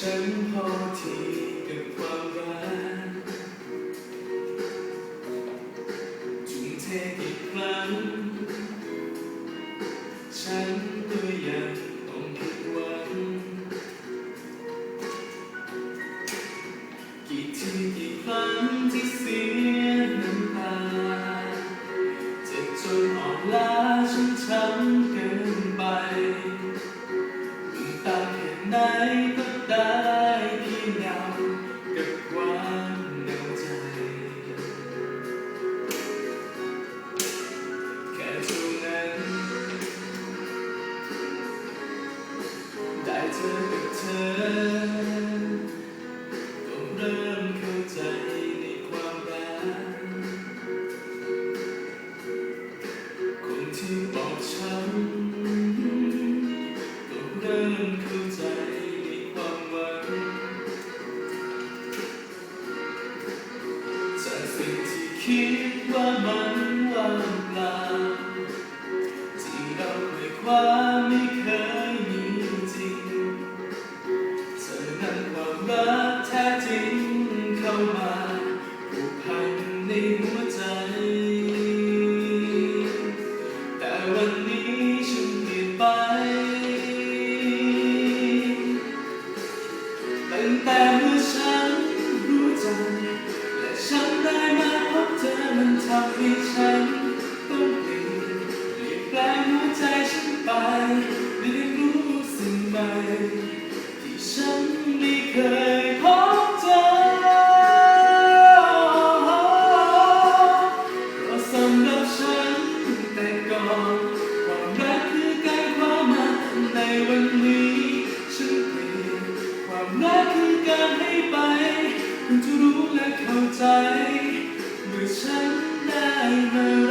ฉันพอที่กับความรักจุงเทกีกครั้ง ฉันก็ยังต้องผิดหวังกี่ทีกี่ครั้งที่เสียน้ำตาจะจนอ่อนล้าฉันช้ำเกินไปตาเห็นไหน ได้เพียงเงากับความเหงาใจ แค่เท่านั้น ได้เจอกับเธอต้องเริ่มเข้าใจในความรักคนที่บอกช้ำต้องเริ่มเข้าใจ คิดว่ามันว่างเปล่าที่เราเคยคว้าไม่เคยมีจริงเธอนำความรักแท้จริงเข้ามาผูกพันในหัว ที่ฉันไม่เคยพบเจอก็สำหรับฉันแต่ก่อนความรักคือการความรัในวันนี้ฉันเปลี่ยนความรักคือการให้ไปคุณจะรู้และเข้าใจเมื่อฉันได้มา